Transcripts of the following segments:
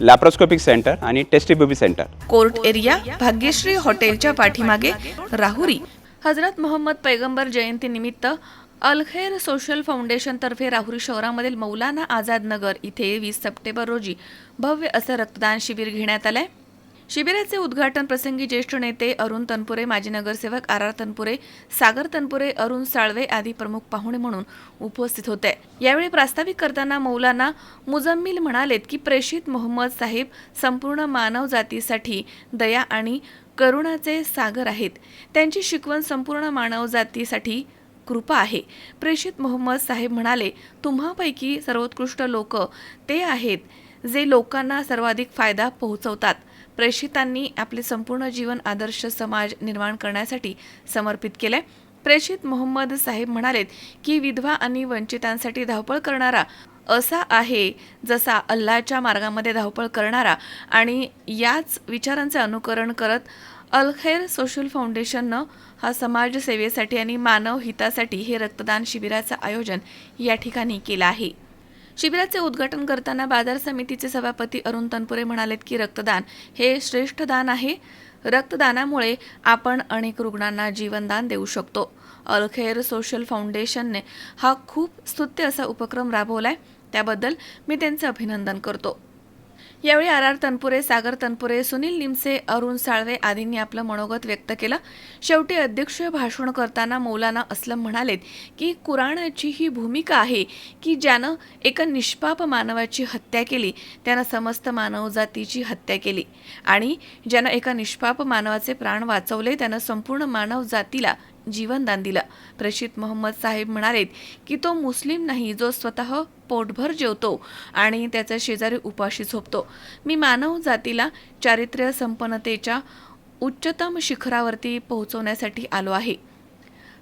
Laparoscopic centre आणि test baby centre court area Bhagyashree हॉटेलच्या पाठीमागे राहुरी. हजरत मोहम्मद पैगंबर जयंती निमित्त अलखेर सोशल फाउंडेशन तर्फे राहुरी शहरामधील मौलाना आझाद नगर इथे वीस सप्टेंबर रोजी भव्य असं रक्तदान शिबिर घेण्यात आलंय. शिबिराचे उद्घाटन प्रसंगी ज्येष्ठ नेते अरुण तनपुरे माजी नगरसेवक आर आर तनपुरे सागर तनपुरे अरुण साळवे आदी प्रमुख पाहुणे म्हणून उपस्थित होते. यावेळी प्रास्ताविक करताना मौलाना मुजम्मिल म्हणालेत की प्रेषित मोहम्मद साहेब संपूर्ण मानव जातीसाठी दया आणि करुणाचे सागर आहेत. त्यांची शिकवण संपूर्ण मानव जातीसाठी कृपा आहे. प्रेषित मोहम्मद साहेब म्हणाले तुम्हापैकी सर्वोत्कृष्ट लोक ते आहेत जे लोकांना सर्वाधिक फायदा पोहोचवतात. प्रेषितांनी आपले संपूर्ण जीवन आदर्श समाज निर्माण करण्यासाठी समर्पित केले प्रेषित मोहम्मद साहेब म्हणालेत की विधवा आणि वंचितांसाठी धावपळ करणारा असा आहे जसा अल्लाच्या मार्गामध्ये धावपळ करणारा आणि याच विचारांचे अनुकरण करत अलखेर सोशल फाउंडेशननं हा समाजसेवेसाठी आणि मानव हितासाठी हे रक्तदान शिबिराचं आयोजन या ठिकाणी केलं आहे. शिबिराचे उद्घाटन करताना बाजार समितीचे सभापती अरुण तनपुरे म्हणालेत की रक्तदान हे श्रेष्ठ दान आहे. रक्तदानामुळे आपण अनेक रुग्णांना जीवनदान देऊ शकतो. अलखेर सोशल फाउंडेशनने हा खूप स्तुत्य असा उपक्रम राबवलाय. त्याबद्दल मी त्यांचं अभिनंदन करतो. यावेळी आर आर तनपुरे सागर तनपुरे सुनील निमसे अरुण साळवे आदींनी आपलं मनोगत व्यक्त केलं. शेवटी अध्यक्षीय भाषण करताना मौलाना असलम म्हणालेत की कुराणाची ही भूमिका आहे की ज्यानं एका निष्पाप मानवाची हत्या केली त्यानं समस्त मानवजातीची हत्या केली आणि ज्यानं एका निष्पाप मानवाचे प्राण वाचवले त्यानं संपूर्ण मानवजातीला जीवनदान दिलं. प्रेषित मोहम्मद साहेब म्हणालेत की तो मुस्लिम नाही जो स्वतः पोटभर जेवतो आणि त्याच्या शेजारी उपाशी झोपतो. मी मानव जातीला चारित्र्य संपन्नतेच्या उच्चतम शिखरावरती पोहोचवण्यासाठी आलो आहे.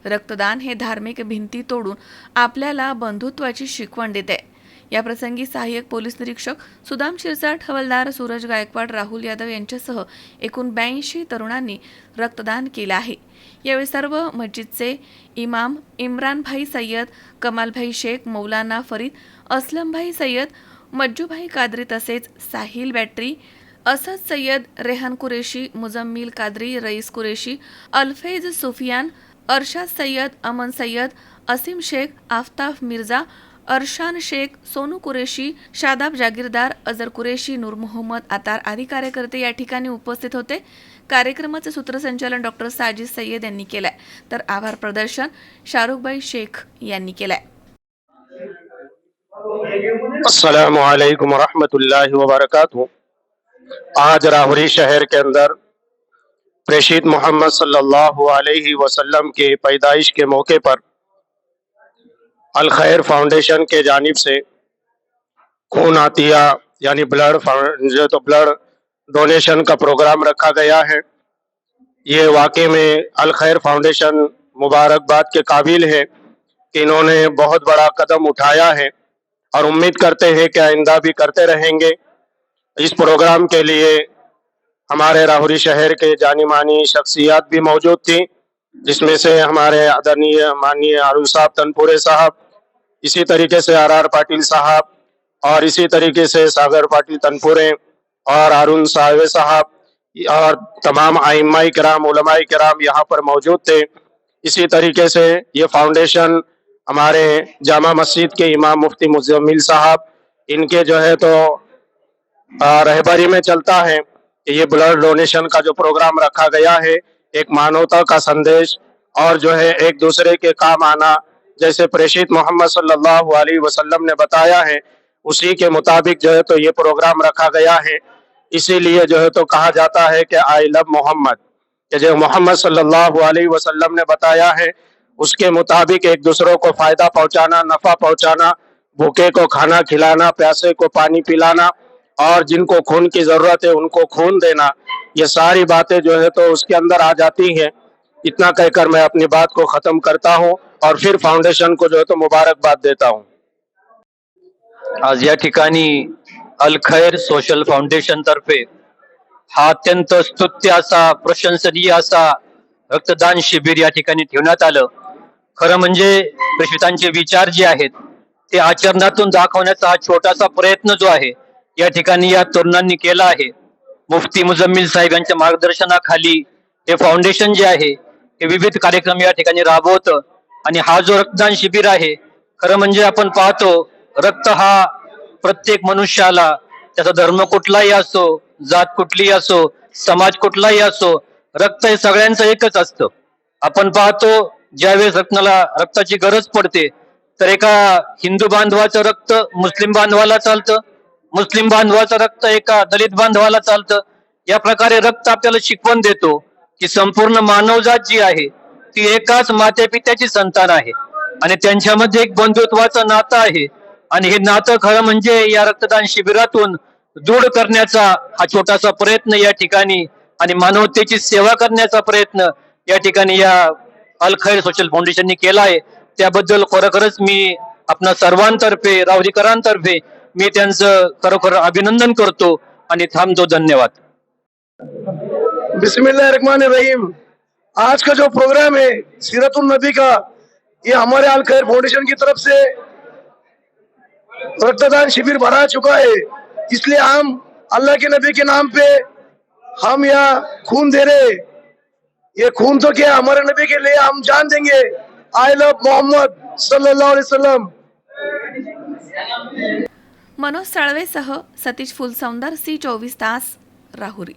रक्तदान हे धार्मिक भिंती तोडून आपल्याला बंधुत्वाची शिकवण देते. याप्रसंगी सहाय्यक पोलीस निरीक्षक सुदाम शिरसाट हवालदार सूरज गायकवाड राहुल यादव यांच्यासह एकूण ब्याऐंशी तरुणांनी रक्तदान केलं आहे. यावेळी सर्व मस्जिदचे इमाम इम्रानभाई सय्यद कमालभाई शेख मौलाना फरीद असलमभाई सय्यद मज्जूभाई कादरी तसेच साहिल बॅटरी असद सय्यद रेहान कुरेशी मुजम्मिल कादरी रईस कुरेशी अल्फेज सुफियान अरशाद सय्यद अमन सय्यद असीम शेख आफताफ मिर्झा अरशान शेख सोनू कुरेशी शादाब जागीरदार अजर कुरेशी नूर मोहम्मद आतार आदी कार्यकर्ते या ठिकाणी उपस्थित होते. कार्यक्रमाचे सूत्रसंचालन डॉक्टर साजिद सय्यद यांनी केलंय. तर आभार प्रदर्शन शाहरुखबाई शेख यांनी केलंय. अस्सलाम वालेकुम वरहमतुल्लाहि वबरकातुहू. आज राहुरी शहर के अंदर प्रेषित मोहम्मद सल्लल्लाहु अलैहि वसल्लम के पैदाइश के मौके पर अल खैर फाउंडेशन के जानिब से खून आतिया, यानी ब्लड जो तो ब्लड डोनेशन का प्रोग्राम रखा गया है। ये वाकई में अल खैर फाउंडेशन मुबारकबाद के काबिल है कि इन्होंने बहुत बड़ा कदम उठाया है और उम्मीद करते हैं कि आइंदा भी करते रहेंगे। इस प्रोग्राम के लिए हमारे राहुरी शहर के जानी मानी शख्सियात भी मौजूद थी, जिसमें से हमारे आदरणीय माननीय अरुण साहब तनपुरे साहब इसी तरीके से आर आर पाटिल साहब और इसी तरीके से सागर पाटिल तनपुरे और अरुण सावे साहब और तमाम आइमाई कराम उलमाई कराम यहाँ पर मौजूद थे। इसी तरीके से ये फाउंडेशन हमारे जामा मस्जिद के इमाम मुफ्ती मुजम्मिल साहब, इनके जो है तो रहबरी में चलता है ये ब्लड डोनेशन का जो प्रोग्राम रखा गया है, एक मानवता का संदेश और जो है एक दूसरे के काम आना जैसे प्रेषित मोहम्मद सल्लल्लाहु अलैहि वसल्लम ने बताया है, उसी के मुताबिक जो है तो ये प्रोग्राम रखा गया है। इसीलिए जो है तो कहा जाता है कि आई लव मोहम्मद। जो मोहम्मद सल्लल्लाहु अलैहि वसल्लम ने बताया है, उसके मुताबिक एक दूसरों को फ़ायदा पहुंचाना, नफा पहुंचाना, भूखे को खाना खिलाना, प्यासे को पानी पिलाना, और जिनको खून की ज़रूरत है उनको खून देना, ये सारी बातें जो है तो उसके अंदर आ जाती हैं। इतना कहकर मैं अपनी बात को खत्म करता हूँ और फिर फाउंडेशन को जो है तो मुबारकबाद देता हूँ। आज या ठिकाणी अल खैर सोशल फाउंडेशन तर्फे हा अत्यंत स्तुत्य असा प्रशंसनीय असा रक्तदान शिबिर या ठिकाणी ठेवण्यात आलं. खरं म्हणजे प्रेषितांचे विचार जे आहेत ते आचरणातून दाखवण्याचा हा छोटासा प्रयत्न जो आहे या ठिकाणी या तरुणांनी केला आहे. मुफ्ती मुजम्मिल साहेब यांच्या मार्गदर्शनाखाली हे फाउंडेशन जे आहे हे विविध कार्यक्रम या ठिकाणी राबवतं आणि हा जो रक्तदान शिबिर आहे खरं म्हणजे आपण पाहतो रक्त हा प्रत्येक मनुष्याला त्याचा धर्म कुठलाही असो जात कुठलीही असो समाज कुठलाही असो रक्त हे सगळ्यांचं एकच असतं. आपण पाहतो ज्यावेळेस रत्नाला रक्ताची गरज पडते तर एका हिंदू बांधवाचं रक्त मुस्लिम बांधवाला चालतं मुस्लिम बांधवाचं रक्त एका दलित बांधवाला चालतं. या प्रकारे रक्त आपल्याला शिकवण देतो. की संपूर्ण मानवजात जी आहे ती एकाच माते पित्याची संतान आहे. आणि त्यांच्यामध्ये एक बंधुत्वाचं नातं आहे. आणि हे नातं खरं म्हणजे या रक्तदान शिबिरातून दृढ करण्याचा हा छोटासा प्रयत्न या ठिकाणी आणि मानवतेची सेवा करण्याचा प्रयत्न या ठिकाणी या अल खैर सोशल फाउंडेशनने केला आहे. त्याबद्दल खरोखरच मी आपणा सर्वांतर्फे रावरीकरांतर्फे मी त्यांचं खरोखर अभिनंदन करतो आणि थांबतो. धन्यवाद. बिस्मिल्लाहिर्रहमानिर्रहीम। आज का जो प्रोग्राम है सीरतुल नबी का ये हमारे अल खैर फाउंडेशन की तरफ से रक्तदान शिविर भरा चुका है। इसलिए हम अल्लाह के नबी के नाम पे हम यहाँ खून दे रहे ये खून तो क्या हमारे नबी के लिए हम जान देंगे। आई लव मोहम्मद सल्लल्लाहु अलैहि वसल्लम। मनोज साळवेसह सतीश फुलसौंदर सी चोवीस तास राहुरी।